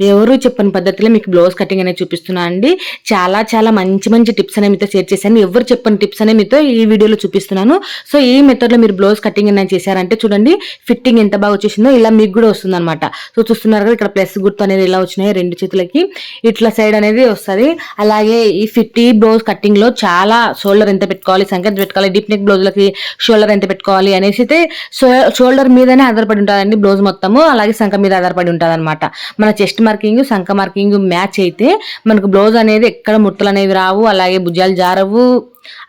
ఎవరు చెప్పని పద్ధతిలో మీకు బ్లౌజ్ కటింగ్ అనేది చూపిస్తున్నా అండి. చాలా చాలా మంచి మంచి టిప్స్ అనేవి మీతో షేర్ చేశాను. ఎవరు చెప్పని టిప్స్ అనేవి మీతో ఈ వీడియోలో చూపిస్తున్నాను. సో ఈ మెథడ్లో మీరు బ్లౌజ్ కటింగ్ అనేది చేశారంటే చూడండి ఫిట్టింగ్ ఎంత బాగా వచ్చేసిందో ఇలా మీకు కూడా వస్తుందన్నమాట. సో చూస్తున్నారు కదా ఇక్కడ ప్లస్ గుర్తు అనేది ఇలా వచ్చినాయి రెండు చేతులకి. ఇట్లా సైడ్ అనేది వస్తుంది. అలాగే ఈ ఫిట్ ఈ బ్లౌజ్ కటింగ్లో చాలా షోల్డర్ ఎంత పెట్టుకోవాలి సంఖ్య పెట్టుకోవాలి డీప్ నెక్ బ్లౌజ్లకి షోల్డర్ ఎంత పెట్టుకోవాలి అనేసి అయితే షోల్డర్ మీదనే ఆధారపడి ఉంటుందండి బ్లౌజ్ మొత్తము. అలాగే సంఖ మీద ఆధారపడి ఉంటుంది మన చెస్ట్ మార్కింగ్ సంఖ మార్కింగ్ మ్యాచ్ అయితే మనకు బ్లౌజ్ అనేది ఎక్కడ ముట్టలు అనేవి రావు అలాగే భుజాలు జారవు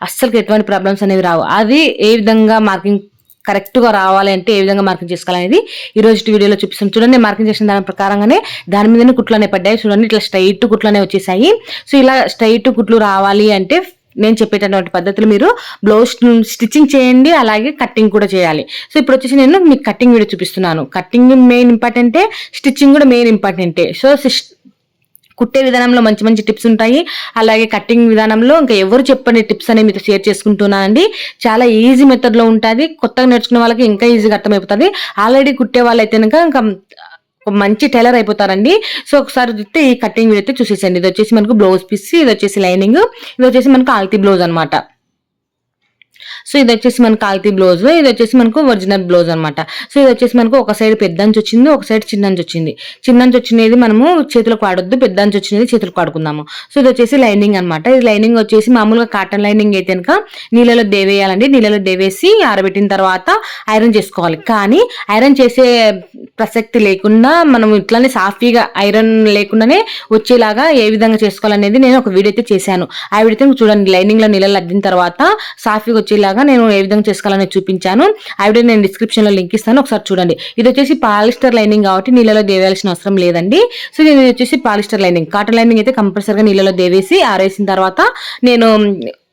అస్సలు ఎటువంటి ప్రాబ్లమ్స్ అనేవి రావు. అది ఏ విధంగా మార్కింగ్ కరెక్ట్గా రావాలి అంటే ఏ విధంగా మార్కింగ్ చేసుకోవాలనేది ఈ రోజు వీడియోలో చూపిస్తాను చూడండి మార్కింగ్ చేసిన దాని ప్రకారంగానే దాని మీదనే కుట్లు పడ్డాయి. చూడండి ఇట్లా స్ట్రైట్ కుట్లు అనేవి వచ్చేసాయి. సో ఇలా స్ట్రైట్ కుట్లు రావాలి అంటే నేను చెప్పేటటువంటి పద్ధతులు మీరు బ్లౌజ్ స్టిచ్చింగ్ చేయండి అలాగే కటింగ్ కూడా చేయాలి. సో ఇప్పుడు వచ్చేసి నేను మీకు కటింగ్ వీడియో చూపిస్తున్నాను. కట్టింగ్ మెయిన్ ఇంపార్టెంటే స్టిచ్చింగ్ కూడా మెయిన్ ఇంపార్టెంటే సో కుట్టే విధానంలో మంచి మంచి టిప్స్ ఉంటాయి. అలాగే కటింగ్ విధానంలో ఇంకా ఎవరు చెప్పని టిప్స్ అనేవి మీతో షేర్ చేసుకుంటున్నానండి చాలా ఈజీ మెథడ్లో ఉంటుంది. కొత్తగా నేర్చుకునే వాళ్ళకి ఇంకా ఈజీగా అర్థమైపోతుంది. ఆల్రెడీ కుట్టే వాళ్ళైతే కనుక ఇంకా ఒక మంచి టైలర్ అయిపోతారండి. సో ఒకసారి చూస్తే ఈ కటింగ్ అయితే చూసేసండి. ఇది వచ్చేసి మనకు బ్లౌజ్ పీస్ ఇది వచ్చేసి లైనింగ్ ఇది వచ్చేసి మనకు ఆల్తీ బ్లౌజ్ అనమాట సో ఇది వచ్చేసి మనకు కాగితీ బ్లౌజ్ ఇది వచ్చేసి మనకు ఒరిజినల్ బ్లౌజ్ అనమాట సో ఇది వచ్చేసి మనకు ఒక సైడ్ పెద్దంచి వచ్చింది ఒక సైడ్ చిన్నంచి వచ్చింది. చిన్నంచి వచ్చినది మనము చేతులకు వాడొద్దు అంచు వచ్చినది చేతులకు వాడుకుందాము. సో ఇది వచ్చేసి లైనింగ్ అనమాట ఇది లైనింగ్ వచ్చేసి మామూలుగా కాటన్ లైనింగ్ అయితే కనుక నీళ్ళలో దేవేయాలండి. నీళ్ళలో దేవేసి ఆరబెట్టిన తర్వాత ఐరన్ చేసుకోవాలి. కానీ ఐరన్ చేసే ప్రసక్తి లేకుండా మనం ఇట్లానే సాఫీగా ఐరన్ లేకుండానే వచ్చేలాగా ఏ విధంగా చేసుకోవాలనేది నేను ఒక వీడియో అయితే చేశాను. ఆ వీడియో చూడండి. లైనింగ్లో నీళ్ళలో అద్దిన తర్వాత సాఫీగా వచ్చేలాగా నేను ఏ విధంగా చేసుకోవాలని చూపించాను. ఆ నేను డిస్క్రిప్షన్లో లింక్ ఇస్తాను. ఒకసారి చూడండి. ఇది వచ్చేసి పాలిస్టర్ లైనింగ్ కాబట్టి నీళ్ళలో దేవేయాల్సిన అవసరం లేదండి. సో ఇది వచ్చేసి పాలిస్టర్ లైనింగ్ కాటన్ లైనింగ్ అయితే కంపల్సరీగా నీళ్ళలో దేవేసి ఆరేసిన తర్వాత నేను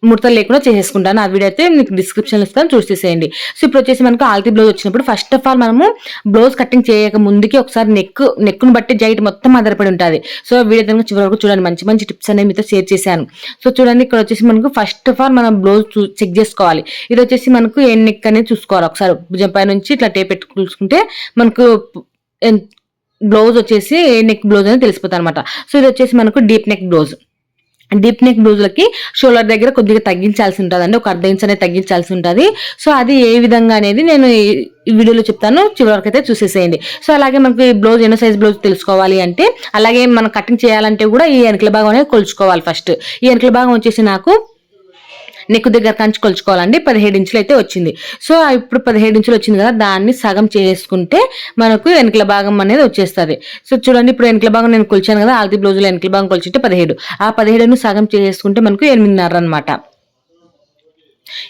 ముడతలు లేకుండా చేసేసుకుంటాను. ఆ వీడియో అయితే మీకు డిస్క్రిప్షన్ ఇస్తాను. చూసేసేయండి సో ఇప్పుడు వచ్చేసి మనకు ఆల్తీ బ్లౌజ్ వచ్చినప్పుడు ఫస్ట్ ఆఫ్ ఆల్ మనము బ్లౌజ్ కటింగ్ చేయక ముందుకి ఒకసారి నెక్ నెక్ను బట్టి జైట్ మొత్తం ఆధారపడి ఉంటుంది. సో వీడియో దగ్గర చివరి వరకు చూడండి. మంచి మంచి టిప్స్ అనేవి మీతో షేర్ చేశాను. సో చూడండి ఇక్కడ వచ్చేసి మనకు ఫస్ట్ ఆఫ్ ఆల్ మనం బ్లౌజ్ చెక్ చేసుకోవాలి. ఇది వచ్చేసి మనకు ఏ నెక్ అనేది చూసుకోవాలి. ఒకసారి భుజం పై నుంచి ఇట్లా టేప్ పెట్టుకుంటే మనకు బ్లౌజ్ వచ్చేసి ఏ నెక్ బ్లౌజ్ అనేది తెలిసిపోతుంది అనమాట సో ఇది వచ్చేసి మనకు deep neck blouse deep neck బ్లూజులకి shoulder దగ్గర కొద్దిగా తగ్గించాల్సి ఉంటుంది అండి ఒక అర్ధ ఇంచ్ అనేది తగ్గించాల్సి ఉంటుంది. సో అది ఏ విధంగా అనేది నేను ఈ వీడియోలో చెప్తాను. చివరి వరకు అయితే చూసేసేయండి. సో అలాగే మనకి ఈ బ్లౌజ్ ఎన్నో సైజ్ బ్లౌజ్ తెలుసుకోవాలి అంటే అలాగే మనం కటింగ్ చేయాలంటే కూడా ఈ వెనకల భాగం అనేది కొలుచుకోవాలి ఫస్ట్ ఈ వెనకల భాగం వచ్చేసి నాకు నెక్ దగ్గర కంచి కొలుచుకోవాలండి. పదిహేడు ఇంచులు అయితే వచ్చింది. సో ఇప్పుడు పదిహేడు ఇంచులు వచ్చింది కదా దాన్ని సగం చేసుకుంటే మనకు వెనుకల భాగం అనేది వచ్చేస్తుంది. సో చూడండి ఇప్పుడు వెనుకల భాగం నేను కొలిచాను కదా ఆల్ది బ్లౌజ్లో వెనుకల భాగం కొలిచితే పదిహేడు. ఆ పదిహేడును సగం చేసుకుంటే మనకు ఎనిమిదిన్నర అనమాట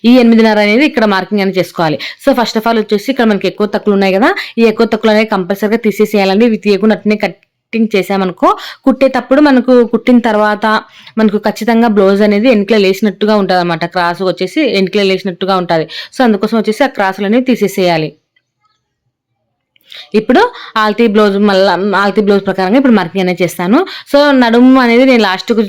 ఈ ఎనిమిదిన్నర అనేది ఇక్కడ మార్కింగ్ అనేది చేసుకోవాలి. సో ఫస్ట్ ఆఫ్ ఆల్ వచ్చేసి ఇక్కడ మనకి ఎక్కువ తక్కువలు ఉన్నాయి కదా ఈ ఎక్కువ తక్కువలు అనేది కంపల్సరీగా తీసేసేయాలండి. ఇవి తీయకుండా అట్నే కట్ కటింగ్ చేసామనుకో కుట్టేటప్పుడు మనకు కుట్టిన తర్వాత మనకు ఖచ్చితంగా బ్లౌజ్ అనేది ఎన్నికలు లేసినట్టుగా ఉంటుంది అనమాట క్రాస్ వచ్చేసి ఎన్నికలు లేచినట్టుగా ఉంటుంది. సో అందుకోసం వచ్చేసి ఆ క్రాసులు అనేవి తీసేసేయాలి. ఇప్పుడు ఆల్తీ బ్లౌజ్ మళ్ళీ ఆల్తీ బ్లౌజ్ ప్రకారంగా ఇప్పుడు మార్కింగ్ అనేది చేస్తాను. సో నడుము అనేది నేను లాస్ట్కు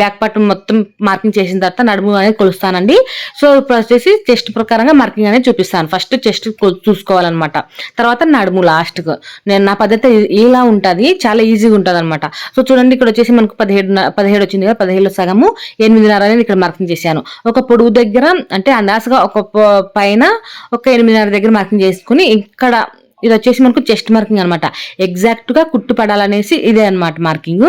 బ్యాక్ పార్ట్ మొత్తం మార్కింగ్ చేసిన తర్వాత నడుము అనేది కొలుస్తానండి. సో ఇప్పుడు వచ్చేసి చెస్ట్ ప్రకారంగా మార్కింగ్ అనేది చూపిస్తాను. ఫస్ట్ చెస్ట్ చూసుకోవాలన్నమాట. తర్వాత నడుము లాస్ట్కు నేను నా పద్ధతి ఇలా ఉంటుంది చాలా ఈజీగా ఉంటుంది అనమాట సో చూడండి ఇక్కడ వచ్చేసి మనకు పదిహేడు పదిహేడు వచ్చింది కదా పదిహేడు సగము ఎనిమిదిన్నర అనేది ఇక్కడ మార్కింగ్ చేశాను. ఒక పొడుగు దగ్గర అంటే అందాసగా ఒక పైన ఒక ఎనిమిదిన్నర దగ్గర మార్కింగ్ చేసుకుని ఇక్కడ ఇది వచ్చేసి మనకు చెస్ట్ మార్కింగ్ అనమాట ఎగ్జాక్ట్గా కుట్టు పడాలనేసి ఇదే అనమాట మార్కింగ్.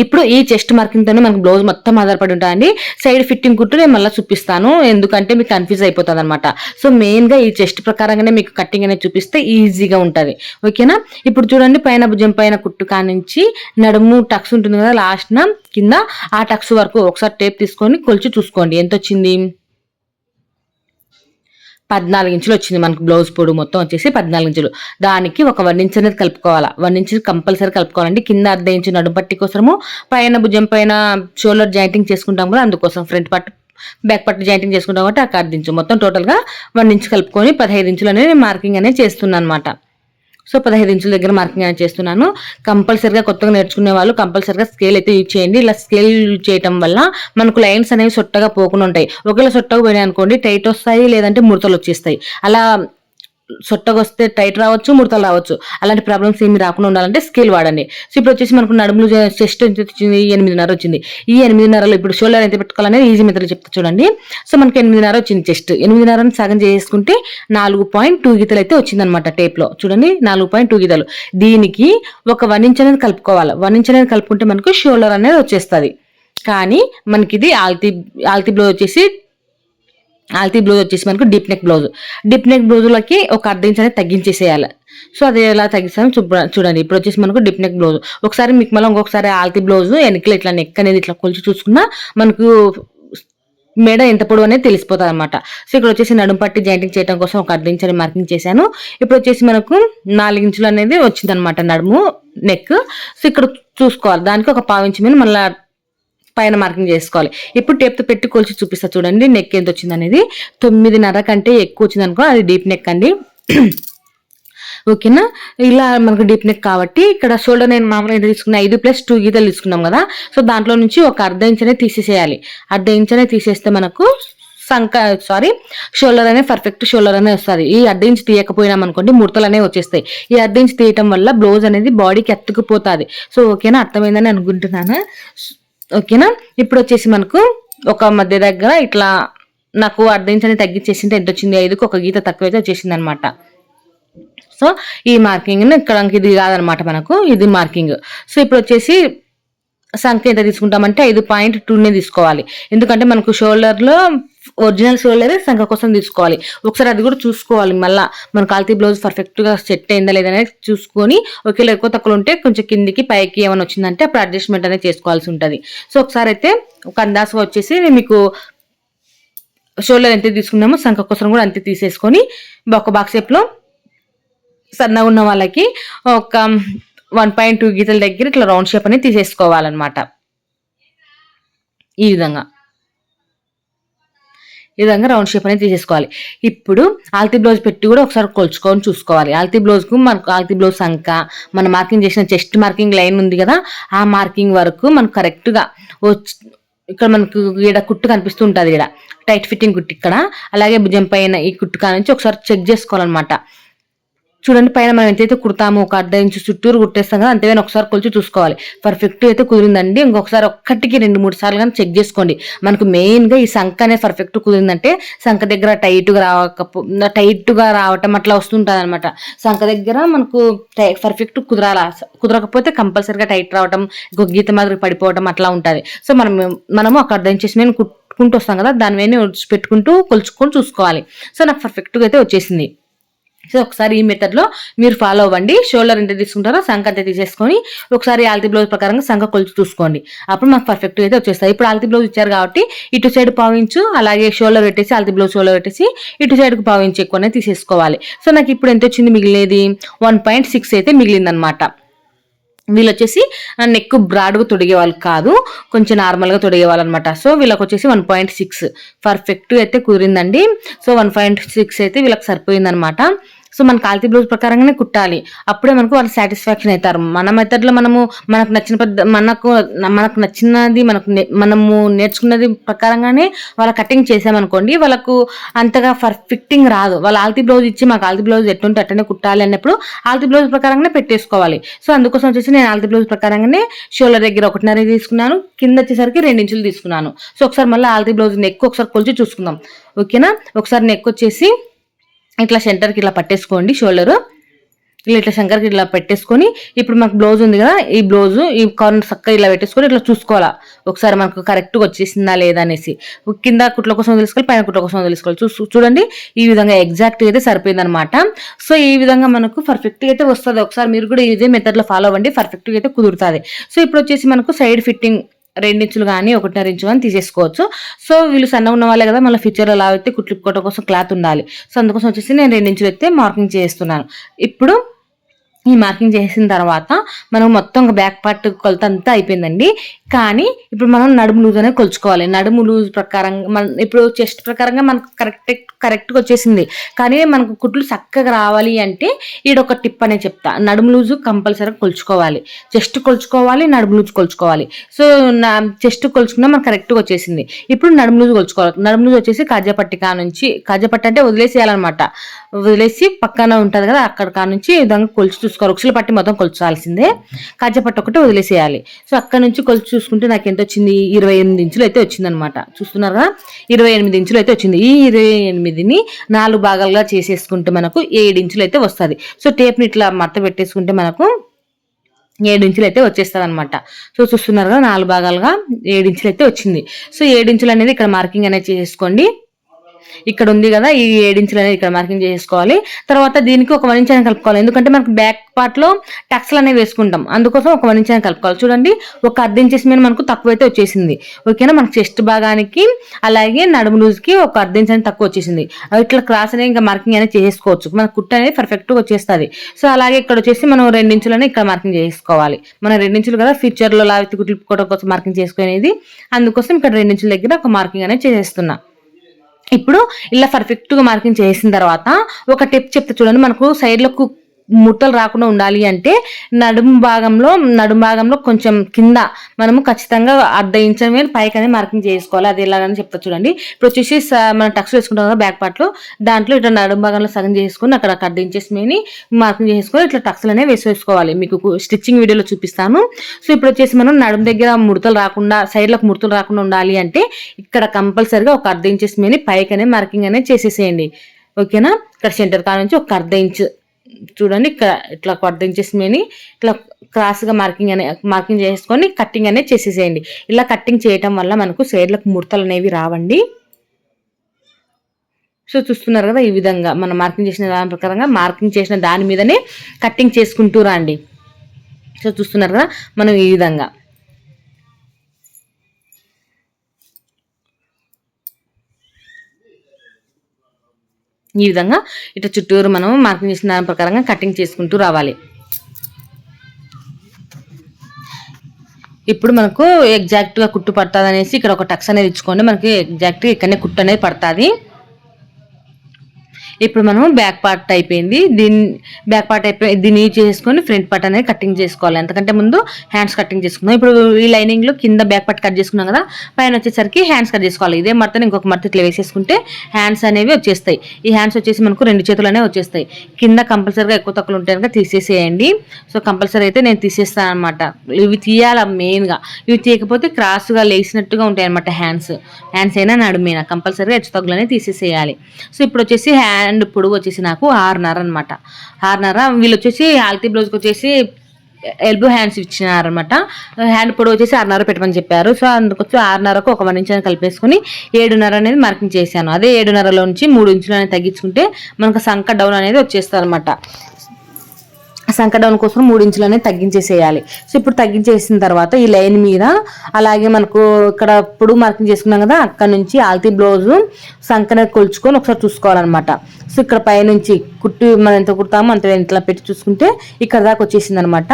ఇప్పుడు ఈ చెస్ట్ మార్కింగ్తోనే మనకు బ్లౌజ్ మొత్తం ఆధారపడి ఉంటుందండి సైడ్ ఫిట్టింగ్ కుట్టు నేను మళ్ళీ చూపిస్తాను. ఎందుకంటే మీకు కన్ఫ్యూజ్ అయిపోతుంది అనమాట సో మెయిన్గా ఈ చెస్ట్ ప్రకారంగానే మీకు కట్టింగ్ అనేది చూపిస్తే ఈజీగా ఉంటుంది. ఓకేనా ఇప్పుడు చూడండి పైన భుజం పైన కుట్టు కానించి నడుము టక్స్ ఉంటుంది కదా లాస్ట్న కింద ఆ టక్స్ వరకు ఒకసారి టేప్ తీసుకొని కొలిచి చూసుకోండి. ఎంత వచ్చింది పద్నాలుగు ఇంచులు వచ్చింది మనకు బ్లౌజ్ పొడు మొత్తం వచ్చేసి పద్నాలుగు ఇంచులు. దానికి ఒక వన్ ఇంచ్ అనేది కలుపుకోవాలా. వన్ ఇంచ్ కంపల్సరీ కలుపుకోవాలండి. కింద అర్ధ ఇంచు నడుపట్టి కోసము పైన భుజం పైన షోల్డర్ జాయింటింగ్ చేసుకుంటాం కూడా అందుకోసం ఫ్రంట్ పట్టు బ్యాక్ పట్టు జాయింటింగ్ చేసుకుంటాం కాబట్టి ఆ అర్ధించు మొత్తం టోటల్గా వన్ ఇంచ్ కలుపుకొని పదహైదు ఇంచులు అనేది మార్కింగ్ అనేది చేస్తున్నాను అనమాట సో పదహైదు ఇంచుల దగ్గర మార్కింగ్ అనేది చేస్తున్నాను. కంపల్సరిగా కొత్తగా నేర్చుకునే వాళ్ళు కంపల్సరిగా స్కేల్ అయితే యూజ్ చేయండి. ఇలా స్కేల్ యూజ్ చేయడం వల్ల మనకు లైన్స్ అనేవి సొట్టగా పోకుండా ఉంటాయి. ఒకవేళ సొట్టగా పోయినాయి అనుకోండి టైట్ వస్తాయి లేదంటే ముడతలు వచ్చేస్తాయి. అలా సొట్టగొస్తే టైట్ రావచ్చు ముడతలు రావచ్చు. అలాంటి ప్రాబ్లమ్స్ ఏమి రాకుండా ఉండాలంటే స్కేల్ వాడండి. సో ఇప్పుడు వచ్చేసి మనకు నడుములు చెస్ట్ ఎంత వచ్చింది? ఎనిమిదిన్నర వచ్చింది. ఈ ఎనిమిదిన్నరలో ఇప్పుడు షోల్డర్ ఎంత పెట్టుకోవాలనేది ఈజీ మెథడ్ చెప్తా చూడండి. సో మనకి ఎనిమిదిన్నర వచ్చింది చెస్ట్. ఎనిమిదిన్నరని సగం చేసుకుంటే నాలుగు పాయింట్ టూ గీతలు అయితే వచ్చిందనమాట టేప్లో. చూడండి నాలుగు పాయింట్ టూ గీతలు. దీనికి ఒక వన్ ఇంచ్ అనేది కలుపుకోవాలి. వన్ ఇంచ్ అనేది కలుపుకుంటే మనకు షోల్డర్ అనేది వచ్చేస్తుంది. కానీ మనకి ఇది ఆల్తీ ఆల్తీ బ్లౌజ్ వచ్చేసి ఆల్తీ బ్లౌజ్ వచ్చేసి మనకు deep neck blouse. Deep neck బ్లౌజులకి ఒక అర్ధ ఇంచ్ అనేది తగ్గించేసేయాలి. సో అది ఎలా తగ్గిస్తామో చూడండి. ఇప్పుడు వచ్చేసి మనకు డిప్ నెక్ బ్లౌజ్. ఒకసారి మీకు మళ్ళీ ఇంకొకసారి ఆల్తీ బ్లౌజ్ వెనకలు ఇట్లా నెక్ అనేది ఇట్లా కొలిచి చూసుకున్నా మనకు మెడ ఎంత పొడవు అనేది తెలిసిపోతుంది అనమాట సో ఇక్కడ వచ్చేసి నడుం పట్టి జాయింటింగ్ చేయడం కోసం ఒక అర్ధ ఇంచ్ మార్కింగ్ చేశాను. ఇప్పుడు వచ్చేసి మనకు నాలుగు ఇంచులు అనేది వచ్చింది అనమాట నడుము నెక్ సో ఇక్కడ చూసుకోవాలి. దానికి ఒక పావు ఇంచు మీద మళ్ళీ పైన మార్కింగ్ చేసుకోవాలి. ఇప్పుడు టేప్తో పెట్టి కొలిచి చూపిస్తా చూడండి నెక్ ఎంత వచ్చింది అనేది తొమ్మిదిన్నర కంటే ఎక్కువ వచ్చింది అనుకో అది డీప్ నెక్ అండి. ఓకేనా? ఇలా మనకు డీప్ నెక్ కాబట్టి ఇక్కడ షోల్డర్ నేను మామూలుగా ఎంత తీసుకున్నా ఐదు ప్లస్ టూ గీతలు తీసుకున్నాం కదా. సో దాంట్లో నుంచి ఒక అర్ధ ఇంచనే తీసేసేయాలి. అర్ధ ఇంచనే తీసేస్తే మనకు సంక సారీ షోల్డర్ అనే పర్ఫెక్ట్ షోల్డర్ అనే వస్తుంది. ఈ అర్ధ ఇంచ్ తీయకపోయినాం అనుకోండి ముడతలు అనేవి వచ్చేస్తాయి. ఈ అర్ధ ఇంచ్ తీయటం వల్ల బ్లౌజ్ అనేది బాడీకి ఎత్తుకుపోతుంది సో ఓకేనా? అర్థమైందని అనుకుంటున్నాను? ఓకేనా? ఇప్పుడు వచ్చేసి మనకు ఒక మధ్య దగ్గర ఇట్లా నాకు అర్ధ ఇంచ్ అనేది తగ్గించేసింటే ఎంత వచ్చింది ఐదుకు ఒక గీత తక్కువైతే వచ్చేసింది అనమాట సో ఈ మార్కింగ్ ఇక్కడ ఇది కాదనమాట మనకు ఇది మార్కింగ్. సో ఇప్పుడు వచ్చేసి సంఖ్య ఎంత తీసుకుంటామంటే ఐదు పాయింట్ టూనే తీసుకోవాలి. ఎందుకంటే మనకు షోల్డర్లో ఒరిజినల్ షోల్డర్ సంఖ్య కోసం తీసుకోవాలి. ఒకసారి అది కూడా చూసుకోవాలి మళ్ళీ. మన కాల్తీ బ్లౌజ్ పర్ఫెక్ట్గా సెట్ అయిందా లేదా అనేది చూసుకొని ఒకవేళ ఎక్కువ తక్కువ ఉంటే కొంచెం కిందికి పైకి ఏమైనా వచ్చిందంటే అప్పుడు అడ్జస్ట్మెంట్ అనేది చేసుకోవాల్సి ఉంటుంది. సో ఒకసారి అయితే ఒక అందాసుగా వచ్చేసి మీకు షోల్డర్ ఎంత తీసుకున్నామో సంఖ కోసం కూడా అంతే తీసేసుకొని ఒక బాక్స్ షేప్లో సన్నగా ఉన్న వాళ్ళకి ఒక వన్ పాయింట్ టూ గీతల దగ్గర ఇట్లా రౌండ్ షేప్ అనేది తీసేసుకోవాలన్నమాట. ఈ విధంగా. ఈ విధంగా రౌండ్ షేప్ అనేది తీసేసుకోవాలి. ఇప్పుడు ఆల్తీ బ్లౌజ్ పెట్టి కూడా ఒకసారి కొలుచుకొని చూసుకోవాలి. ఆల్తీ బ్లౌజ్కు మనకు ఆల్తీ బ్లౌజ్ సంక మన మార్కింగ్ చేసిన చెస్ట్ మార్కింగ్ లైన్ ఉంది కదా ఆ మార్కింగ్ వరకు మనకు కరెక్ట్గా వచ్చి ఇక్కడ మనకు ఈడ కుట్టు కనిపిస్తూ ఉంటుంది ఈడ టైట్ ఫిట్టింగ్ కుట్టు ఇక్కడ అలాగే భుజం పైన ఈ కుట్టు కానించి ఒకసారి చెక్ చేసుకోవాలన్నమాట. చూడండి పైన మనం ఎంతైతే కుడతామో ఒక అర్ధ ఇంచు చుట్టూరు కుట్టేస్తాం కదా అంతేమైనా ఒకసారి కొలిచి చూసుకోవాలి. పర్ఫెక్ట్ అయితే కుదిరిందండి. ఇంకొకసారి ఒక్కటికి రెండు మూడు సార్లు కానీ చెక్ చేసుకోండి. మనకు మెయిన్గా ఈ సంఖ అనేది పర్ఫెక్ట్ కుదిరిందంటే సంఖ దగ్గర టైట్గా రావకపో టైట్గా రావటం అట్లా వస్తుంటుంది అనమాట సంఖ దగ్గర మనకు పర్ఫెక్ట్ కుదరాల? కుదరకపోతే కంపల్సరిగా టైట్ రావటం గీత మాదిరి పడిపోవటం అట్లా ఉంటుంది. సో మనం మనము ఒక అర్ధ ఇంచెస్ మీద కుట్టుకుంటూ వస్తాం కదా దాని మీద పెట్టుకుంటూ కొలుచుకొని చూసుకోవాలి. సో నాకు పర్ఫెక్ట్గా అయితే వచ్చేసింది. సో ఒకసారి ఈ మెథడ్లో మీరు ఫాలో అవ్వండి. షోల్డర్ ఎంత తీసుకుంటారో సంఖ అంత తీసేసుకొని ఒకసారి ఆల్తీ బ్లౌజ్ ప్రకారంగా సంఖ కొలుచు చూసుకోండి. అప్పుడు మాకు పర్ఫెక్ట్గా అయితే వచ్చేస్తాయి. ఇప్పుడు ఆల్తీ బ్లౌజ్ ఇచ్చారు కాబట్టి ఇటు సైడ్ పావించు అలాగే షోల్డర్ పెట్టేసి ఆల్తీ బ్లౌజ్ షోల్డర్ పెట్టేసి ఇటు సైడ్కి పావించి ఎక్కువనే తీసేసుకోవాలి. సో నాకు ఇప్పుడు ఎంత వచ్చింది మిగిలినది? వన్ పాయింట్ సిక్స్ అయితే మిగిలిందనమాట వీళ్ళు వచ్చేసి నెక్ బ్రాడ్గా తొడిగే వాళ్ళు కాదు. కొంచెం నార్మల్గా తొడిగే వాళ్ళు అనమాట సో వీళ్ళకి వచ్చేసి వన్ పాయింట్ సిక్స్ పర్ఫెక్ట్ అయితే కుదిరిందండి. సో వన్ పాయింట్ సిక్స్ అయితే వీళ్ళకి సరిపోయిందనమాట సో మన కాల్తీ బ్లౌజ్ ప్రకారంగానే కుట్టాలి. అప్పుడే మనకు వాళ్ళు సాటిస్ఫాక్షన్ అవుతారు. మన మెథడ్లో మనము మనకు నచ్చిన పెద్ద మనకు మనకు నచ్చినది మనకు మనము నేర్చుకున్నది ప్రకారంగానే వాళ్ళ కటింగ్ చేసామనుకోండి వాళ్ళకు అంతగా పర్ఫెక్టింగ్ రాదు. వాళ్ళ ఆల్తీ బ్లౌజ్ ఇచ్చి మాకు ఆల్తీ బ్లౌజ్ ఎట్టుంటే అట్టనే కుట్టాలి అన్నప్పుడు ఆల్తీ బ్లౌజ్ ప్రకారంగానే పెట్టేసుకోవాలి. సో అందుకోసం వచ్చేసి నేను ఆల్తీ బ్లౌజ్ ప్రకారంగానే షోల్డర్ దగ్గర ఒకటిన్నర తీసుకున్నాను కింద వచ్చేసరికి రెండు ఇంచులు తీసుకున్నాను. సో ఒకసారి మళ్ళీ ఆల్తీ బ్లౌజ్ నెక్ ఒకసారి కొలిచి చూసుకుందాం. ఓకేనా? ఒకసారి నెక్ వచ్చేసి ఇట్లా సెంటర్కి ఇట్లా పట్టేసుకోండి షోల్డరు. ఇలా ఇట్లా శంకర్కి ఇట్లా పెట్టేసుకొని ఇప్పుడు మనకు బ్లౌజ్ ఉంది కదా ఈ బ్లౌజ్ ఈ కార్నర్ చక్కగా ఇలా పెట్టేసుకొని ఇట్లా చూసుకోవాలా? ఒకసారి మనకు కరెక్ట్గా వచ్చేసిందా లేదా అనేసి. కింద కుట్ల కోసం తెలుసుకోవాలి పైన కుట్ల కోసం తెలుసుకోవాలి. చూ చూడండి ఈ విధంగా ఎగ్జాక్ట్గా అయితే సరిపోయిందనమాట సో ఈ విధంగా మనకు పర్ఫెక్ట్గా అయితే వస్తుంది. ఒకసారి మీరు కూడా ఇదే మెథడ్లో ఫాలో అవ్వండి పర్ఫెక్ట్గా అయితే కుదురుతుంది. సో ఇప్పుడు వచ్చేసి మనకు సైడ్ ఫిట్టింగ్ రెండించులు కానీ ఒకటిన్నర ఇంచు కానీ తీసేసుకోవచ్చు. సో వీళ్ళు సన్న ఉన్న వాళ్ళే కదా మళ్ళీ ఫ్యూచర్లో అలా అయితే కుట్లిప్పుకోవడం కోసం క్లాత్ ఉండాలి. సో అందుకోసం వచ్చేసి నేను రెండించులు అయితే మార్కింగ్ చేస్తున్నాను. ఇప్పుడు ఈ మార్కింగ్ చేసిన తర్వాత మనం మొత్తం బ్యాక్ పార్ట్ కొలత అంతా అయిపోయిందండి. కానీ ఇప్పుడు మనం నడుము లూజ్ అనేది కొలుచుకోవాలి. నడుము లూజ్ ప్రకారంగా మన ఇప్పుడు చెస్ట్ ప్రకారంగా మనకు కరెక్ట్ కరెక్ట్గా వచ్చేసింది. కానీ మనకు కుట్లు చక్కగా రావాలి అంటే ఈడొక టిప్ అనేది చెప్తా. నడుము లూజు కంపల్సరీగా కొలుచుకోవాలి. చెస్ట్ కొలుచుకోవాలి నడుము లూజ్ కొలుచుకోవాలి. సో నా చెస్ట్ కొలుచుకున్నా మనకు కరెక్ట్గా వచ్చేసింది. ఇప్పుడు నడుము లూజ్ కొలుచుకోవాలి. నడుము లూజ్ వచ్చేసి కాజాపట్టి కా నుంచి కాజాపట్టి అంటే వదిలేసేయాలన్నమాట. వదిలేసి పక్కన ఉంటుంది కదా అక్కడ కా నుంచి ఈ విధంగా కొలిచి చూసుకోవాలి. ఒకసారి పట్టి మొత్తం కొలుచాల్సిందే. కాజాపట్టి ఒకటి వదిలేసేయాలి. సో అక్కడ నుంచి కొలిచి చూసుకుంటే నాకు ఎంత వచ్చింది? ఇరవై ఎనిమిది ఇంచులు అయితే వచ్చిందనమాట. చూస్తున్నారు ఇరవై ఎనిమిది ఇంచులు అయితే వచ్చింది. ఈ ఇరవై ఎనిమిదిని నాలుగు భాగాలుగా చేసేసుకుంటే మనకు ఏడు ఇంచులు అయితే వస్తుంది. సో టేప్ని ఇట్లా మడత పెట్టేసుకుంటే మనకు ఏడు అయితే వచ్చేస్తుంది అనమాట సో చూస్తున్నారు కదా నాలుగు భాగాలుగా ఏడు అయితే వచ్చింది. సో ఏడు అనేది ఇక్కడ మార్కింగ్ అనేది చేసుకోండి. ఇక్కడ ఉంది కదా ఈ ఏడించులు అనేది ఇక్కడ మార్కింగ్ చేసుకోవాలి. తర్వాత దీనికి ఒక వన్ ఇంచ్ కలుపుకోవాలి. ఎందుకంటే మనకు బ్యాక్ పార్ట్లో టక్స్లు అనేవి వేసుకుంటాం. అందుకోసం ఒక వన్ ఇంచ్ కలుపుకోవాలి. చూడండి ఒక అర్ధ ఇంచెస్ మీద మనకు తక్కువ అయితే వచ్చేసింది. ఓకేనా మనకు చెస్ట్ భాగానికి అలాగే నడుము లూజ్కి ఒక అర్ధ ఇంచ్ అని తక్కువ వచ్చేసింది. అవి ఇట్లా క్రాస్ అనేది ఇంకా మార్కింగ్ అనేది చేసుకోవచ్చు. మన కుట్ట అనేది పర్ఫెక్ట్గా వచ్చేస్తుంది. సో అలాగే ఇక్కడ వచ్చేసి మనం రెండించులని ఇక్కడ మార్కింగ్ చేసుకోవాలి. మనం రెండించులు కదా ఫ్యూచర్లో లావితి కోసం మార్కింగ్ చేసుకునేది. అందుకోసం ఇక్కడ రెండించుల దగ్గర ఒక మార్కింగ్ అనేది చేసేస్తున్నాం. ఇప్పుడు ఇలా పర్ఫెక్ట్గా మార్కింగ్ చేసిన తర్వాత ఒక టిప్ చెప్తే చూడండి. మనకు సైడ్లో ముట్టలు రాకుండా ఉండాలి అంటే నడుము భాగంలో నడుము భాగంలో కొంచెం కింద మనము ఖచ్చితంగా అర్ధ ఇంచ్ మీద పైకి అనేది మార్కింగ్ చేసుకోవాలి. అది ఎలాగని చెప్తా చూడండి. ఇప్పుడు వచ్చేసి మనం టక్స్ వేసుకుంటాం కదా బ్యాక్ పార్ట్లో దాంట్లో ఇట్లా నడుము భాగంలో సగం చేసుకుని అక్కడ అర్ధ ఇంచెస్ మేని మార్కింగ్ చేసుకొని ఇట్లా టక్స్లు అనేవి వేసేసుకోవాలి మీకు స్టిచ్చింగ్ వీడియోలో చూపిస్తాను. సో ఇప్పుడు వచ్చేసి మనం నడుము దగ్గర ముడతలు రాకుండా సైడ్లకు ముడతలు రాకుండా ఉండాలి అంటే ఇక్కడ కంపల్సరిగా ఒక అర్ధ ఇంచెస్ మీద పైకి అనేది మార్కింగ్ అనేది చేసేసేయండి. ఓకేనా? ఇక్కడ సెంటర్ కాడ నుంచి ఒక అర్ధ ఇంచ్ చూడండి ఇక్కడ ఇట్లా ఒక అర్ధ ఇట్లా క్రాస్గా మార్కింగ్ అనే మార్కింగ్ చేసుకొని కట్టింగ్ అనేది చేసేసేయండి. ఇలా కట్టింగ్ చేయటం వల్ల మనకు సైడ్లకు ముడతలు అనేవి రావండి. సో చూస్తున్నారు కదా ఈ విధంగా మనం మార్కింగ్ చేసిన దాని ప్రకారంగా మార్కింగ్ చేసిన దాని మీదనే కట్టింగ్ చేసుకుంటూ రండి. సో చూస్తున్నారు కదా మనం ఈ విధంగా. ఈ విధంగా ఇట్లా చుట్టూరు మనం మార్కింగ్ చేసిన దాని ప్రకారంగా కటింగ్ చేసుకుంటూ రావాలి. ఇప్పుడు మనకు ఎగ్జాక్ట్గా కుట్టు పడుతుంది అనేసి ఇక్కడ ఒక టక్స్ అనేది ఇచ్చుకోండి. మనకి ఎగ్జాక్ట్గా ఇక్కడనే కుట్టు అనేది పడుతుంది. ఇప్పుడు మనం బ్యాక్ పార్ట్ అయిపోయింది. దీన్ని బ్యాక్ పార్ట్ అయిపోయి దీన్ని యూజ్ చేసుకొని ఫ్రంట్ పార్ట్ అనేది కటింగ్ చేసుకోవాలి. ఎందుకంటే ముందు హ్యాండ్స్ కటింగ్ చేసుకుందాం. ఇప్పుడు ఈ లైనింగ్లో కింద బ్యాక్ పార్ట్ కట్ చేసుకున్నాం కదా పైన వచ్చేసరికి హ్యాండ్స్ కట్ చేసుకోవాలి. ఇదే మడతని ఇంకొక మడత ఇట్లా వేసేసుకుంటే హ్యాండ్స్ అనేవి వచ్చేస్తాయి. ఈ హ్యాండ్స్ వచ్చేసి మనకు రెండు చేతులు అనేవి వచ్చేస్తాయి. కింద కంపల్సరీగా ఎక్కువ తక్కువలు ఉంటాయి కనుక తీసేసేయండి. సో కంపల్సరీ అయితే నేను తీసేస్తాను అనమాట ఇవి తీయాలి మెయిన్గా ఇవి తీయకపోతే క్రాస్గా లేచినట్టుగా ఉంటాయి అనమాట హ్యాండ్స్ హ్యాండ్స్ అయినా నడుమైనా? కంపల్సరీగా హెచ్చు తగ్గులు తీసేసేయాలి. సో ఇప్పుడు వచ్చేసి హ్యాండ్ పొడుగు వచ్చేసి నాకు ఆరున్నర అనమాట ఆరున్నర వీళ్ళు వచ్చేసి ఆల్తీ బ్లౌజ్కి వచ్చేసి ఎల్బో హ్యాండ్స్ ఇచ్చినారనమాట హ్యాండ్ పొడవు వచ్చేసి ఆరున్నర పెట్టమని చెప్పారు. సో అందుకొచ్చి ఆరున్నరకు ఒక వన్ ఇంచ్ అని కలిపేసుకొని ఏడున్నర అనేది మార్కింగ్ చేశాను. అదే ఏడున్నరలో నుంచి మూడు ఇంచులు అనేది తగ్గించుకుంటే మనకు సంక డౌన్ అనేది వచ్చేస్తుంది అనమాట సంక డౌన్ కోసం మూడు ఇంచులు అనేది తగ్గించేసేయాలి. సో ఇప్పుడు తగ్గించేసిన తర్వాత ఈ లైన్ మీద అలాగే మనకు ఇక్కడ ఇప్పుడు మార్కింగ్ చేసుకున్నాం కదా అక్కడ నుంచి ఆల్తీ బ్లౌజు సంకన కొలుచుకొని ఒకసారి చూసుకోవాలన్నమాట. సో ఇక్కడ పైనుంచి కుట్టి మనం ఎంత కుడతామో అంత ఇట్లా పెట్టి చూసుకుంటే ఇక్కడ దాకా వచ్చేసింది అనమాట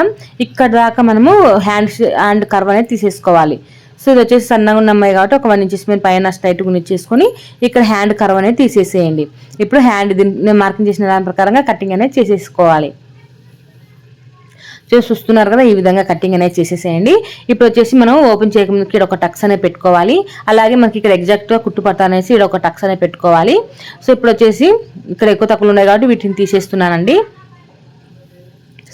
ఇక్కడ దాకా మనము హ్యాండ్ హ్యాండ్ కర్వ్ అనేది తీసేసుకోవాలి. సో ఇది వచ్చేసి సన్నగా ఉన్న అమ్మాయి కాబట్టి ఒక వన్ ఇంచెస్ మీద పైన స్ట్రైట్ చేసుకొని ఇక్కడ హ్యాండ్ కర్వ్ అనేది తీసేసేయండి. ఇప్పుడు హ్యాండ్ దీన్ని మార్కింగ్ చేసిన దాని ప్రకారంగా కటింగ్ అనేది చేసేసుకోవాలి. చేసి చూస్తున్నారు కదా ఈ విధంగా కటింగ్ అనేది చేసేసేయండి. ఇప్పుడు వచ్చేసి మనం ఓపెన్ చేయకముందు ఇక్కడ ఒక టక్స్ అనేది పెట్టుకోవాలి. అలాగే మనకి ఇక్కడ ఎగ్జాక్ట్గా కుట్టుపడతా అనేసి ఇక్కడ ఒక టక్స్ అనేది పెట్టుకోవాలి. సో ఇప్పుడు వచ్చేసి ఇక్కడ ఎక్కువ తక్కువలు ఉన్నాయి కాబట్టి వీటిని తీసేస్తున్నానండి.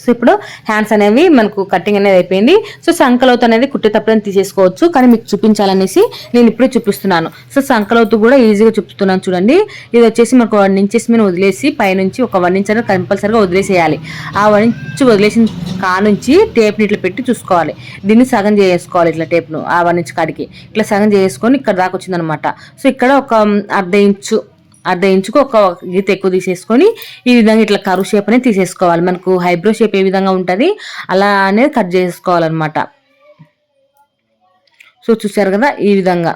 సో ఇప్పుడు హ్యాండ్స్ అనేవి మనకు కటింగ్ అనేది అయిపోయింది. సో సంకలౌతు అనేది కుట్టేటప్పుడు తీసేసుకోవచ్చు. కానీ మీకు చూపించాలనేసి నేను ఇప్పుడే చూపిస్తున్నాను. సో సంకలౌతు కూడా ఈజీగా చూపిస్తున్నాను చూడండి. ఇది వచ్చేసి మనకు వన్ ఇంచెస్ మీద వదిలేసి పైనుంచి ఒక వన్ ఇంచ్ అనేది కంపల్సరీగా వదిలేసేయాలి. ఆ వన్ ఇంచ్ వదిలేసిన కా నుంచి టేప్ని ఇట్లా పెట్టి చూసుకోవాలి. దీన్ని సగం చేసుకోవాలి ఇట్లా టేప్ను ఆ వన్ ఇంచ్ కాడికి. ఇట్లా సగం చేసుకొని ఇక్కడ దాకా వచ్చిందనమాట. సో ఇక్కడ ఒక అర్ధ ఇంచు అర్ధ ఇంచుకు ఒక గీత ఎక్కువ తీసేసుకొని ఈ విధంగా ఇట్లా కరువు షేప్ అనేది తీసేసుకోవాలి. మనకు హైబ్రో షేప్ ఏ విధంగా ఉంటుంది అలా అనేది కట్ చేసుకోవాలన్నమాట. సో చూసారు కదా ఈ విధంగా.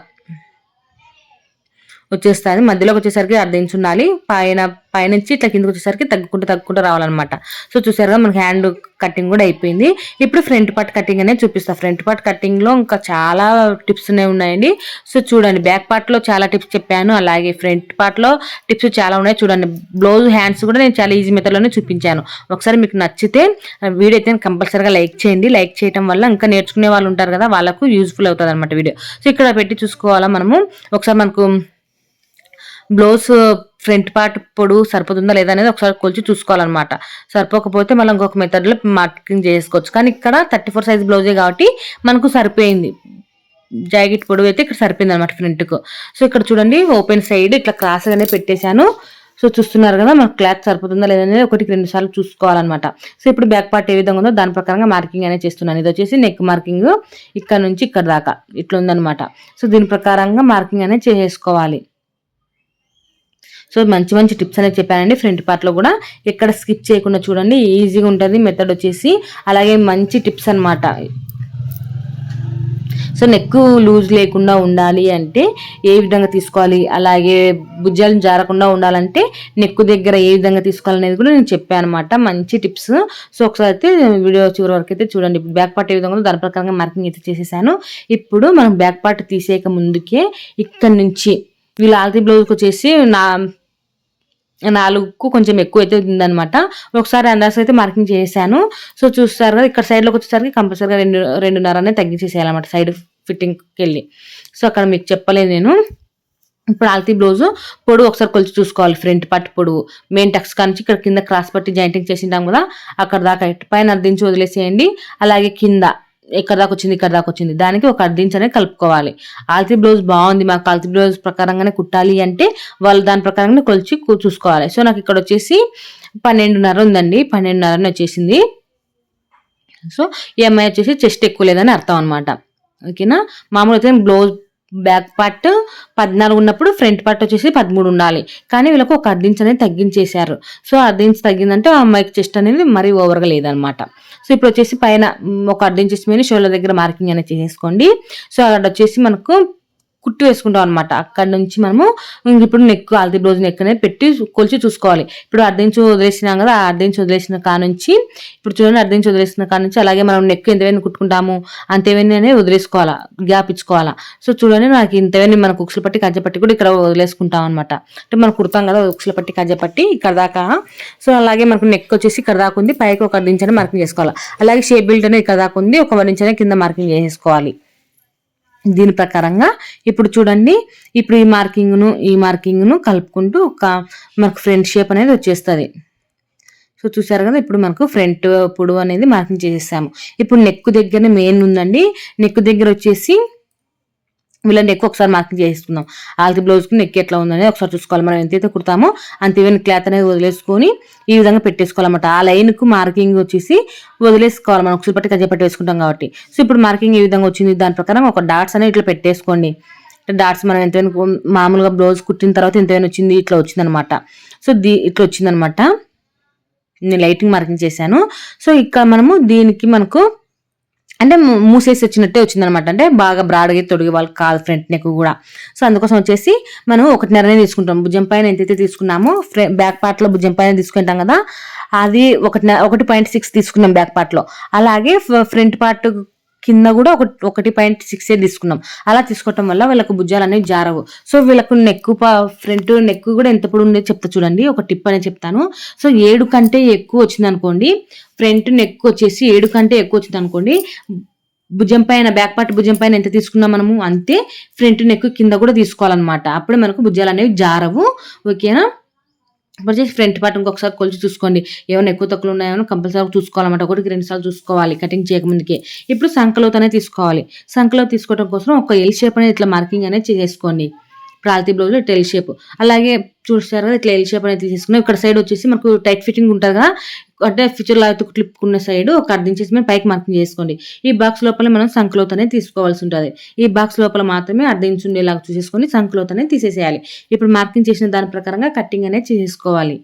వచ్చేస్తుంది మధ్యలోకి వచ్చేసరికి అర్ధ ఇంచు ఉండాలి. పైన పైనుంచి ఇట్లా కిందకి వచ్చేసరికి తగ్గుకుంటూ తగ్గుకుంటూ రావాలన్నమాట. సో చూసారుగా మనకి హ్యాండ్ కటింగ్ కూడా అయిపోయింది. ఇప్పుడు ఫ్రంట్ పార్ట్ కటింగ్ అనేది చూపిస్తాను ఫ్రంట్ పార్ట్ కటింగ్లో ఇంకా చాలా టిప్స్ ఉన్నాయండి. సో చూడండి బ్యాక్ పార్ట్లో చాలా టిప్స్ చెప్పాను. అలాగే ఫ్రంట్ పార్ట్లో టిప్స్ చాలా ఉన్నాయి. చూడండి బ్లౌజ్ హ్యాండ్స్ కూడా నేను చాలా ఈజీ మెథడ్లోనే చూపించాను. ఒకసారి మీకు నచ్చితే వీడియో అయితే కంపల్సరీగా లైక్ చేయండి. లైక్ చేయడం వల్ల ఇంకా నేర్చుకునే వాళ్ళు ఉంటారు కదా వాళ్ళకు యూస్ఫుల్ అవుతుంది అనమాట వీడియో. సో ఇక్కడ పెట్టి చూసుకోవాలా మనము? ఒకసారి మనకు బ్లౌజ్ ఫ్రంట్ పార్ట్ పొడు సరిపోతుందా లేదా అనేది ఒకసారి కొలిచి చూసుకోవాలన్నమాట. సరిపోకపోతే మళ్ళీ ఇంకొక మెథడ్లో మార్కింగ్ చేసుకోవచ్చు. కానీ ఇక్కడ థర్టీ ఫోర్ సైజ్ బ్లౌజే కాబట్టి మనకు సరిపోయింది. జాకెట్ పొడవు అయితే ఇక్కడ సరిపోయింది అనమాట ఫ్రంట్కు. సో ఇక్కడ చూడండి ఓపెన్ సైడ్ ఇట్లా క్రాస్గానే పెట్టేశాను. సో చూస్తున్నారు కదా మనకు క్లాత్ సరిపోతుందా లేదనేది ఒకటికి రెండు సార్లు చూసుకోవాలన్నమాట. సో ఇప్పుడు బ్యాక్ పార్ట్ ఏ విధంగా ఉందో దాని ప్రకారంగా మార్కింగ్ అనేది చేస్తున్నాను. ఇది వచ్చేసి నెక్ మార్కింగ్ ఇక్కడ నుంచి ఇక్కడ దాకా. ఇట్లా ఉందన్నమాట. సో దీని ప్రకారంగా మార్కింగ్ అనేది చేసుకోవాలి. సో మంచి మంచి టిప్స్ అనేది చెప్పానండి. ఫ్రంట్ పార్ట్లో కూడా ఎక్కడ స్కిప్ చేయకుండా చూడండి. ఈజీగా ఉంటుంది. మెథడ్ వచ్చేసి అలాగే మంచి టిప్స్ అనమాట సో నెక్ లూజ్ లేకుండా ఉండాలి అంటే ఏ విధంగా తీసుకోవాలి? అలాగే భుజాలు జారకుండా ఉండాలంటే నెక్ దగ్గర ఏ విధంగా తీసుకోవాలనేది కూడా నేను చెప్పాను అనమాట మంచి టిప్స్. సో ఒకసారి అయితే వీడియో చివరి వరకు అయితే చూడండి. బ్యాక్ పార్ట్ ఏ విధంగా దాని ప్రకారంగా మార్కింగ్ అయితే చేసేసాను. ఇప్పుడు మనం బ్యాక్ పార్ట్ తీసేయక ముందుకే ఇక్కడ నుంచి వీళ్ళు ఆల్తీ బ్లౌజ్కి వచ్చేసి నా నాలుగుకు కొంచెం ఎక్కువ అయితే ఉందనమాట ఒకసారి అందాస్ అయితే మార్కింగ్ చేశాను. సో చూస్తారు కదా ఇక్కడ సైడ్లోకి వచ్చేసరికి కంపల్సరీగా రెండు రెండున్నర అనేది తగ్గించేసేయాలన్నమాట సైడ్ ఫిట్టింగ్కి వెళ్ళి సో అక్కడ మీకు చెప్పలేదు నేను. ఇప్పుడు ఆల్తీ బ్లౌజు పొడు ఒకసారి కొలిచి చూసుకోవాలి. ఫ్రంట్ పట్టు పొడుగు మెయిన్ టక్స్ కానించి ఇక్కడ కింద క్రాస్ పట్టి జాయింటింగ్ చేసింటాం కదా అక్కడ దాకా. పైన అర్ధించి వదిలేసేయండి. అలాగే కింద ఎక్కడ దాకా వచ్చింది ఇక్కడ దాకా వచ్చింది. దానికి ఒక అర్ధించి అనేది కలుపుకోవాలి. ఆల్తీ బ్లౌజ్ బాగుంది మాకు. ఆల్తీ బ్లౌజ్ ప్రకారంగానే కుట్టాలి అంటే వాళ్ళు దాని ప్రకారంగానే కొలిచి చూసుకోవాలి. సో నాకు ఇక్కడ వచ్చేసి పన్నెండున్నర ఉందండి. పన్నెండున్నర వచ్చేసింది. సో ఈ అమ్మాయి వచ్చేసి చెస్ట్ ఎక్కువ లేదని అర్థం అనమాట ఓకేనా? మామూలు అయితే బ్లౌజ్ బ్యాక్ పార్ట్ పద్నాలుగు ఉన్నప్పుడు ఫ్రంట్ పార్ట్ వచ్చేసి పదమూడు ఉండాలి. కానీ వీళ్ళకు ఒక అర్ధించి అనేది తగ్గించేశారు. సో అర్ధించి తగ్గిందంటే ఆ అమ్మాయికి చెస్ట్ అనేది మరీ ఓవర్గా లేదనమాట సో ఇప్పుడు వచ్చేసి పైన ఒక అర్ధించేసి మీద షోల్డర్ దగ్గర మార్కింగ్ అనేది చేసేసుకోండి. సో అక్కడ వచ్చేసి మనకు కుట్టు వేసుకుంటాం అనమాట అక్కడ నుంచి మనము ఇప్పుడు నెక్ ఆల్తీ బ్లౌజ్ నెక్ అనేది పెట్టి కొలిచి చూసుకోవాలి. ఇప్పుడు అర్ధించి వదిలేసినాం కదా అర్ధించి వదిలేసిన కా నుంచి ఇప్పుడు చూడండి అర్ధించి వదిలేసిన కా నుంచి అలాగే మనం నెక్ ఎంతవైనా కుట్టుకుంటాము అంతేవైనా అనేది వదిలేసుకోవాలా గ్యాప్ ఇచ్చుకోవాలా. సో చూడండి నాకు ఇంతవైనా మనకు ఉక్సులు పట్టి కజ్జ పట్టి కూడా ఇక్కడ వదిలేసుకుంటాం అనమాట అంటే మనం కుడతాం కదా ఉక్సులు పట్టి కజ్జ పట్టి ఇక్కడ దాకా. సో అలాగే మనకు నెక్ వచ్చేసి ఇక్కడ దాకా ఉంది పైకి ఒక అర్ధించని మార్కింగ్ చేసుకోవాలి. అలాగే షేప్ బిల్ట్ అనేది ఇక్కడ దాకా ఉంది ఒక వన్ ఇంచ్ కింద మార్కింగ్ చేసుకోవాలి. దీని ప్రకారంగా ఇప్పుడు చూడండి ఇప్పుడు ఈ మార్కింగ్ను ఈ మార్కింగ్ను కలుపుకుంటూ ఒక మనకు ఫ్రంట్ షేప్ అనేది వచ్చేస్తుంది. సో చూసారు కదా ఇప్పుడు మనకు ఫ్రంట్ పొడవు అనేది మార్కింగ్ చేసేసాము. ఇప్పుడు నెక్ దగ్గర మెయిన్ ఉందండి. నెక్ దగ్గర వచ్చేసి వీళ్ళ నెక్ ఒకసారి మార్కింగ్ చేసుకుందాం వాళ్ళకి బ్లౌజ్కి నెక్ ఎట్లా ఉందని ఒకసారి చూసుకోవాలి. మనం ఎంతైతే కుడతామో అంత ఈవెన్ క్లాత్ అనేది వదిలేసుకొని ఈ విధంగా పెట్టేసుకోవాలన్నమాట. ఆ లైన్కు మార్కింగ్ వచ్చేసి వదిలేసుకోవాలి. మనం ఒకసారి పట్టి కజ్జ పట్టి వేసుకుంటాం కాబట్టి. సో ఇప్పుడు మార్కింగ్ ఏ విధంగా వచ్చింది? దాని ప్రకారం ఒక డాట్స్ అనేది ఇట్లా పెట్టేసుకోండి. డాట్స్ మనం ఎంతైనా మామూలుగా బ్లౌజ్ కుట్టిన తర్వాత ఎంతైనా వచ్చింది ఇట్లా వచ్చిందనమాట సో దీ ఇట్లా వచ్చిందనమాట నేను లైటింగ్ మార్కింగ్ చేశాను. సో ఇక్కడ మనము దీనికి మనకు అంటే మూసేసి వచ్చినట్టే వచ్చిందనమాట. అంటే బాగా బ్రాడ్గా తొడిగి వాళ్ళకి కాల్ ఫ్రంట్ నెక్ కూడా. సో అందుకోసం వచ్చేసి మనం ఒకటిన్నరనే తీసుకుంటాం. భుజం పైన ఎంతైతే తీసుకున్నామో బ్యాక్ పార్ట్లో భుజం పైన తీసుకుంటాం కదా అది ఒకటి ఒకటి పాయింట్ సిక్స్ తీసుకున్నాం బ్యాక్ పార్ట్లో. అలాగే ఫ్రంట్ పార్ట్ కింద కూడా ఒక ఒకటి పాయింట్ సిక్స్ ఏ తీసుకున్నాం. అలా తీసుకోవటం వల్ల వీళ్ళకు భుజాలు అనేవి జారవు. సో వీళ్ళకు నెక్ ఫ్రంట్ నెక్ కూడా ఎంత పొడి ఉండేది చెప్తా చూడండి. ఒక టిప్ అనేది చెప్తాను. సో ఏడు కంటే ఎక్కువ వచ్చింది అనుకోండి ఫ్రంట్ నెక్ వచ్చేసి ఏడు కంటే ఎక్కువ వచ్చింది అనుకోండి భుజం పైన బ్యాక్ పార్ట్ భుజం పైన ఎంత తీసుకున్నాం మనము? అంతే ఫ్రంట్ నెక్ కింద కూడా తీసుకోవాలన్నమాట. అప్పుడే మనకు భుజాలు అనేవి జారవు. ఓకేనా? ఇప్పుడు చేసి ఫ్రంట్ పార్ట్ ఇంకొకసారి కొలిచి చూసుకోండి. ఏమైనా ఎక్కువ తక్కువ ఉన్నాయో? కంపల్సరీ చూసుకోవాలన్నమాట. ఒకటికి రెండు సార్లు చూసుకోవాలి. కటింగ్ చేయకముందుకే ఇప్పుడు సంకలోతనే తీసుకోవాలి. సంకలో తీసుకోవడం కోసం ఒక ఎల్ షేప్ అనేది ఇట్లా మార్కింగ్ అనేది చేసుకోండి. ప్రాల్తీ బ్లౌజ్ ఇట్లా ఎల్ షేప్ అలాగే చూస్తారు కదా ఇట్లా ఎల్ షేప్ అనేది తీసేసుకున్నాం ఇక్కడ సైడ్ వచ్చేసి మనకు టైట్ ఫిట్టింగ్ ఉంటుంది కదా? అంటే ఫ్యూచర్ లాగా క్లిప్పుకున్న సైడ్ ఒక అర్థం చేసి మనం పైకి మార్కింగ్ చేసుకోండి. ఈ బాక్స్ లోపల మనం సంకలోత్ అనేది తీసుకోవాల్సి ఉంటుంది. ఈ బాక్స్ లోపల మాత్రమే అర్థం ఇంచు ఉండేలాగా చూసేసుకొని సంకలోత్ అనేది తీసేసేయాలి. ఇప్పుడు మార్కింగ్ చేసిన దాని ప్రకారంగా కట్టింగ్ అనేది చేసుకోవాలి.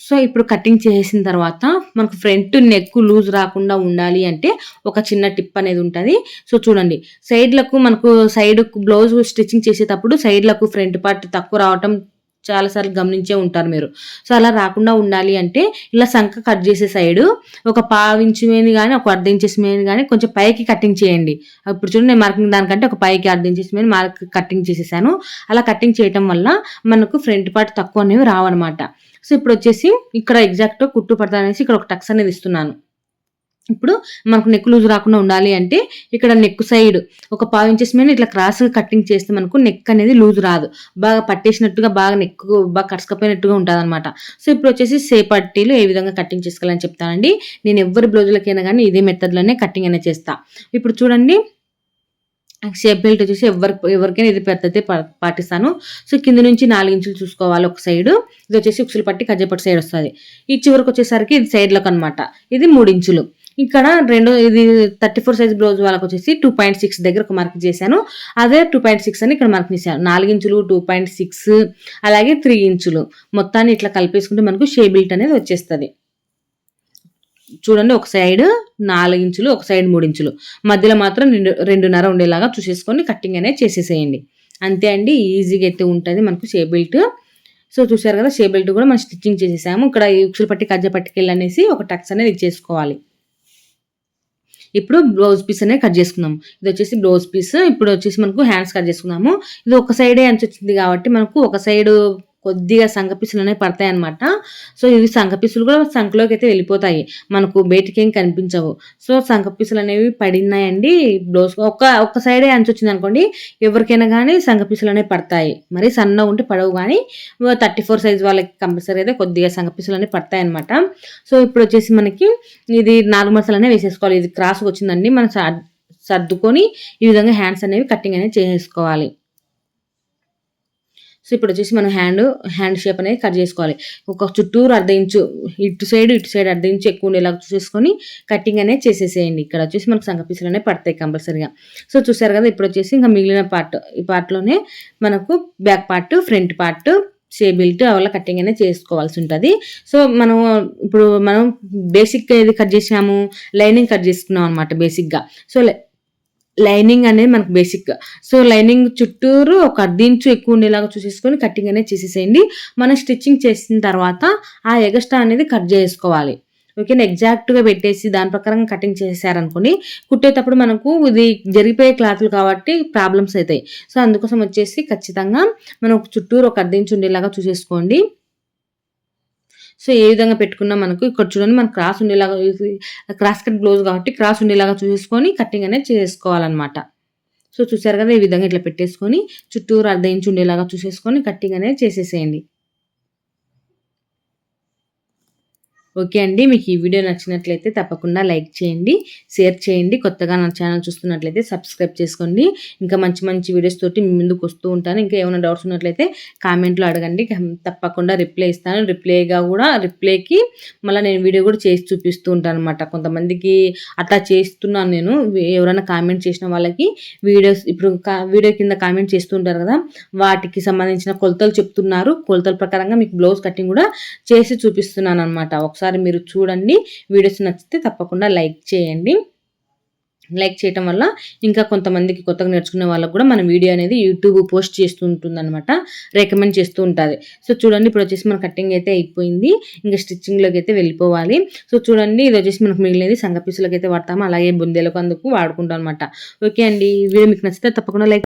సో ఇప్పుడు కటింగ్ చేసిన తర్వాత మనకు ఫ్రంట్ నెక్ లూజ్ రాకుండా ఉండాలి అంటే ఒక చిన్న టిప్ అనేది ఉంటుంది. సో చూడండి. సైడ్లకు మనకు సైడ్ బ్లౌజ్ స్టిచ్చింగ్ చేసేటప్పుడు సైడ్లకు ఫ్రంట్ పార్ట్ తక్కువ రావటం చాలాసార్లు గమనించే ఉంటారు మీరు. సో అలా రాకుండా ఉండాలి అంటే ఇలా సంఖ కట్ చేసే సైడ్ ఒక పావించమేని కానీ ఒక అర్ధ ఇంచెస్ మీద కానీ కొంచెం పైకి కటింగ్ చేయండి. ఇప్పుడు చూడండి నేను మార్కింగ్ దానికంటే ఒక పైకి అర్ధ ఇంచెస్ మార్క్ కటింగ్ చేసేసాను. అలా కటింగ్ చేయటం వల్ల మనకు ఫ్రంట్ పార్ట్ తక్కువ అనేవి రావన్నమాట. సో ఇప్పుడు వచ్చేసి ఇక్కడ ఎగ్జాక్ట్ కుట్టు పడతా అనేసి ఇక్కడ ఒక టక్స్ అనేది ఇస్తున్నాను. ఇప్పుడు మనకు నెక్ లూజ్ రాకుండా ఉండాలి అంటే ఇక్కడ నెక్ సైడ్ ఒక పావు ఇంచెస్ మీద ఇట్లా క్రాస్ కటింగ్ చేస్తే మనకు నెక్ అనేది లూజ్ రాదు. బాగా పట్టేసినట్టుగా బాగా నెక్ బాగా కరసకపోయినట్టుగా ఉంటుంది అనమాట సో ఇప్పుడు వచ్చేసి సేపట్టీలు ఏ విధంగా కటింగ్ చేసుకోవాలని చెప్తానండి. నేను ఎవరి బ్లౌజులకైనా కానీ ఇదే మెథడ్లోనే కటింగ్ అనేది చేస్తా. ఇప్పుడు చూడండి షేప్ బెల్ట్ వచ్చేసి ఎవరి ఎవరికైనా ఇది పెద్దతే పాటిస్తాను. సో కింద నుంచి నాలుగు ఇంచులు చూసుకోవాలి ఒక సైడ్. ఇది వచ్చేసి ఉక్సులు పట్టి కజ్జపట్టి సైడ్ వస్తుంది. ఈ చివరికి వచ్చేసరికి ఇది సైడ్లకు అనమాట ఇది మూడు ఇంచులు. ఇక్కడ రెండు ఇది థర్టీ ఫోర్ సైజ్ బ్లౌజ్ వాళ్ళకి వచ్చేసి టూ పాయింట్ సిక్స్ దగ్గర ఒక మార్క్ చేశాను. అదే టూ పాయింట్ సిక్స్ అని ఇక్కడ మార్క్ చేశాను. నాలుగు ఇంచులు టూ పాయింట్ సిక్స్ అలాగే త్రీ ఇంచులు. మొత్తాన్ని ఇట్లా కలిపేసుకుంటే మనకు షేబిల్ట్ అనేది వచ్చేస్తుంది. చూడండి ఒక సైడ్ నాలుగు ఇంచులు ఒక సైడ్ మూడు ఇంచులు. మధ్యలో మాత్రం రెండు రెండున్నర ఉండేలాగా చూసేసుకొని కట్టింగ్ అనేది చేసేసేయండి. అంతే అండి ఈజీగా అయితే ఉంటుంది మనకు షే బెల్ట్. సో చూసారు కదా షే బెల్ట్ కూడా మనం స్టిచ్చింగ్ చేసేసాము. ఇక్కడ ఉక్సులు పట్టి కజ్జ పట్టుకెళ్ళి అనేసి ఒక టక్స్ అనేది ఇచ్చేసుకోవాలి. ఇప్పుడు బ్లౌజ్ పీస్ అనేది కట్ చేసుకుందాం. ఇది వచ్చేసి బ్లౌజ్ పీస్. ఇప్పుడు వచ్చేసి మనకు హ్యాండ్స్ కట్ చేసుకుందాము. ఇది ఒక సైడే అంచు వచ్చింది కాబట్టి మనకు ఒక సైడ్ కొద్దిగా సంఘపిసులు అనేవి పడతాయి అనమాట సో ఇవి సంఘపిసులు కూడా సంఖలోకి అయితే వెళ్ళిపోతాయి. మనకు బయటికి ఏం కనిపించవు. సో సంఘపిసులు అనేవి పడినాయండి బ్లౌజ్ ఒక్క ఒక్క సైడే అంచు వచ్చింది అనుకోండి ఎవరికైనా కానీ సంఘపిసులు అనేవి పడతాయి. మరి సన్న ఉంటే పడవు కానీ థర్టీ ఫోర్ సైజ్ వాళ్ళకి కంపల్సరీ అయితే కొద్దిగా సంఘపిసులు అనేవి పడతాయి అనమాట సో ఇప్పుడు వచ్చేసి మనకి ఇది నాలుగు మసాలు అనేవి వేసేసుకోవాలి. ఇది క్రాస్ వచ్చిందండి మనం సర్దుకొని ఈ విధంగా హ్యాండ్స్ అనేవి కటింగ్ అనేది చేసేసుకోవాలి. సో ఇప్పుడు వచ్చేసి మనం హ్యాండ్ హ్యాండ్ షేప్ అనేది కట్ చేసుకోవాలి. ఒక చుట్టూరు అర్ధ ఇంచు ఇటు సైడ్ ఇటు సైడ్ అర్ధ ఇంచు ఎక్కువ ఉండేలాగా చూసుకొని కటింగ్ అనేది చేసేసేయండి. ఇక్కడ వచ్చేసి మనకు సంఘ పీసులు అనేవి పడతాయి కంపల్సరీగా. సో చూసారు కదా ఇప్పుడు వచ్చేసి ఇంకా మిగిలిన పార్ట్ ఈ పార్ట్లోనే మనకు బ్యాక్ పార్ట్ ఫ్రంట్ పార్ట్ షేబిల్ట్ అవల్ల కటింగ్ అనేది చేసుకోవాల్సి ఉంటుంది. సో మనం ఇప్పుడు మనం బేసిక్ ఏది కట్ చేసాము లైనింగ్ కట్ చేసుకున్నాం అనమాట బేసిక్గా సో లైనింగ్ అనేది మనకు బేసిక్. సో లైనింగ్ చుట్టూరు ఒక అర్ధించు ఎక్కువ ఉండేలాగా చూసేసుకొని కటింగ్ అనేది చేసేసేయండి. మనం స్టిచ్చింగ్ చేసిన తర్వాత ఆ ఎగస్ట్రా అనేది కట్ చేసుకోవాలి. ఓకేనా? ఎగ్జాక్ట్గా పెట్టేసి దాని ప్రకారం కటింగ్ చేశారనుకోండి కుట్టేటప్పుడు మనకు ఇది జరిగిపోయే క్లాత్లు కాబట్టి ప్రాబ్లమ్స్ అవుతాయి. సో అందుకోసం వచ్చేసి ఖచ్చితంగా మనం చుట్టూరు ఒక అర్ధించి ఉండేలాగా చూసేసుకోండి. సో ఏ విధంగా పెట్టుకున్నా మనకు ఇక్కడ చూడండి మనం క్రాస్ ఉండేలాగా క్రాస్ కట్ బ్లౌజ్ కాబట్టి క్రాస్ ఉండేలాగా చూసేసుకొని కట్టింగ్ అనేది చేసుకోవాలన్నమాట. సో చూసారు కదా ఈ విధంగా ఇట్లా పెట్టేసుకొని చుట్టూరు అర్ధ ఇంచు ఉండేలాగా చూసేసుకొని కట్టింగ్ అనేది చేసేసేయండి. ఓకే అండి మీకు ఈ వీడియో నచ్చినట్లయితే తప్పకుండా లైక్ చేయండి షేర్ చేయండి. కొత్తగా నా ఛానల్ చూస్తున్నట్లయితే సబ్స్క్రైబ్ చేసుకోండి. ఇంకా మంచి మంచి వీడియోస్ తోటి మీ ముందుకు వస్తూ ఉంటాను. ఇంకా ఏమైనా డౌట్స్ ఉన్నట్లయితే కామెంట్లో అడగండి. తప్పకుండా రిప్లై ఇస్తాను. రిప్లైగా కూడా రిప్లైకి మళ్ళీ నేను వీడియో కూడా చేసి చూపిస్తూ ఉంటాను అనమాట కొంతమందికి అట్లా చేస్తున్నాను నేను. ఎవరైనా కామెంట్ చేసిన వాళ్ళకి వీడియోస్ ఇప్పుడు వీడియో కింద కామెంట్ చేస్తుంటారు కదా వాటికి సంబంధించిన కొలతలు చెప్తున్నారు. కొలతల ప్రకారంగా మీకు బ్లౌజ్ కటింగ్ కూడా చేసి చూపిస్తున్నాను అనమాట ఒకసారి ఒకసారి మీరు చూడండి. వీడియోస్ నచ్చితే తప్పకుండా లైక్ చేయండి. లైక్ చేయటం వల్ల ఇంకా కొంతమందికి కొత్తగా నేర్చుకునే వాళ్ళకి కూడా మన వీడియో అనేది యూట్యూబ్ పోస్ట్ చేస్తూ ఉంటుంది అనమాట రికమెండ్ చేస్తూ ఉంటుంది. సో చూడండి ఇప్పుడు వచ్చేసి మన కటింగ్ అయితే అయిపోయింది. ఇంకా స్టిచ్చింగ్లోకి అయితే వెళ్ళిపోవాలి. సో చూడండి ఇది వచ్చేసి మనకు మిగిలినది సంగపీసులకు అయితే వాడతాము. అలాగే బుందేలకు అందుకు వాడుకుంటాం అనమాట ఓకే అండి వీడియో మీకు నచ్చితే తప్పకుండా లైక్